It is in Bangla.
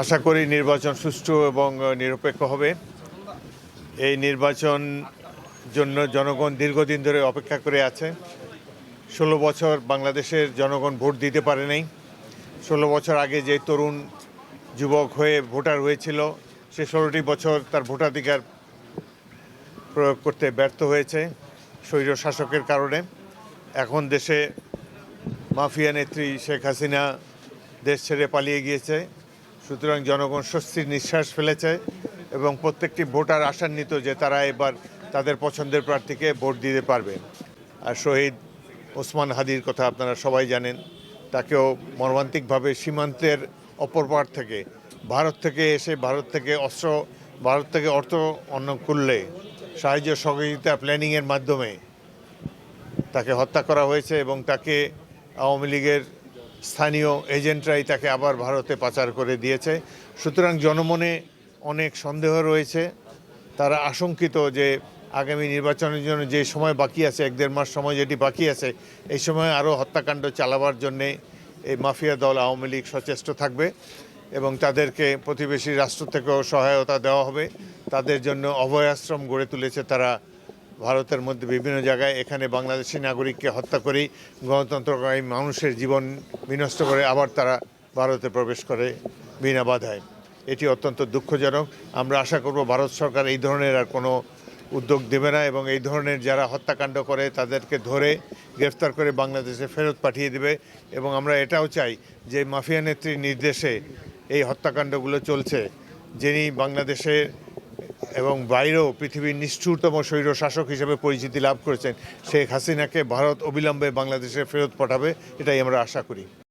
আশা করি নির্বাচন সুষ্ঠু এবং নিরপেক্ষ হবে। এই নির্বাচন জন্য জনগণ দীর্ঘদিন ধরে অপেক্ষা করে আছে। ষোলো বছর বাংলাদেশের জনগণ ভোট দিতে পারে নাই। ষোলো বছর আগে যে তরুণ যুবক হয়ে ভোটার হয়েছিল, সে ষোলোটি বছর তার ভোটাধিকার প্রয়োগ করতে ব্যর্থ হয়েছে স্বৈর শাসকের কারণে। এখন দেশে মাফিয়া নেত্রী শেখ হাসিনা দেশ ছেড়ে পালিয়ে গিয়েছে। সুতরাং জনগণ স্বস্তির নিঃশ্বাস ফেলেছে এবং প্রত্যেকটি ভোটার আশান্বিত যে তারা এবার তাদের পছন্দের প্রার্থীকে ভোট দিতে পারবে। আর শহীদ ওসমান হাদির কথা আপনারা সবাই জানেন, তাকেও মর্মান্তিকভাবে সীমান্তের অপরপার থেকে, ভারত থেকে এসে ভারত থেকে অস্ত্র, ভারত থেকে অর্থ অনুকূল্যে সাহায্য সহযোগিতা প্ল্যানিংয়ের মাধ্যমে তাকে হত্যা করা হয়েছে এবং তাকে আওয়ামী লীগের স্থানীয় এজেন্টরাই তাকে আবার ভারতে পাচার করে দিয়েছে। সুতরাং জনমনে অনেক সন্দেহ রয়েছে। তারা আশঙ্কিত যে আগামী নির্বাচনের জন্য যে সময় বাকি আছে, এক দেড় মাস সময় যেটি বাকি আছে, এই সময় আরও হত্যাকাণ্ড চালাবার জন্যে এই মাফিয়া দল আওয়ামী লীগ সচেষ্ট থাকবে এবং তাদেরকে প্রতিবেশী রাষ্ট্র থেকেও সহায়তা দেওয়া হবে। তাদের জন্য অভয়াশ্রম গড়ে তুলেছে তারা ভারতের মধ্যে বিভিন্ন জায়গায় এখানে বাংলাদেশি নাগরিককে হত্যা করেই গণতন্ত্রকামী মানুষের জীবন বিনষ্ট করে আবার তারা ভারতে প্রবেশ করে বিনা বাধায়। এটি অত্যন্ত দুঃখজনক। আমরা আশা করব ভারত সরকার এই ধরনের আর কোনো উদ্যোগ দেবে না এবং এই ধরনের যারা হত্যাকাণ্ড করে তাদেরকে ধরে গ্রেফতার করে বাংলাদেশে ফেরত পাঠিয়ে দেবে এবং আমরা এটাও চাই যে মাফিয়া নেত্রীর নির্দেশে এই হত্যাকাণ্ডগুলো চলছে। যিনি বাংলাদেশের এবং বাইরেও পৃথিবীর নিষ্ঠুরতম স্বৈর শাসক হিসেবে পরিচিতি লাভ করেছেন শেখ হাসিনাকে ভারত অবিলম্বে বাংলাদেশে ফেরত পাঠাবে, এটাই আমরা আশা করি।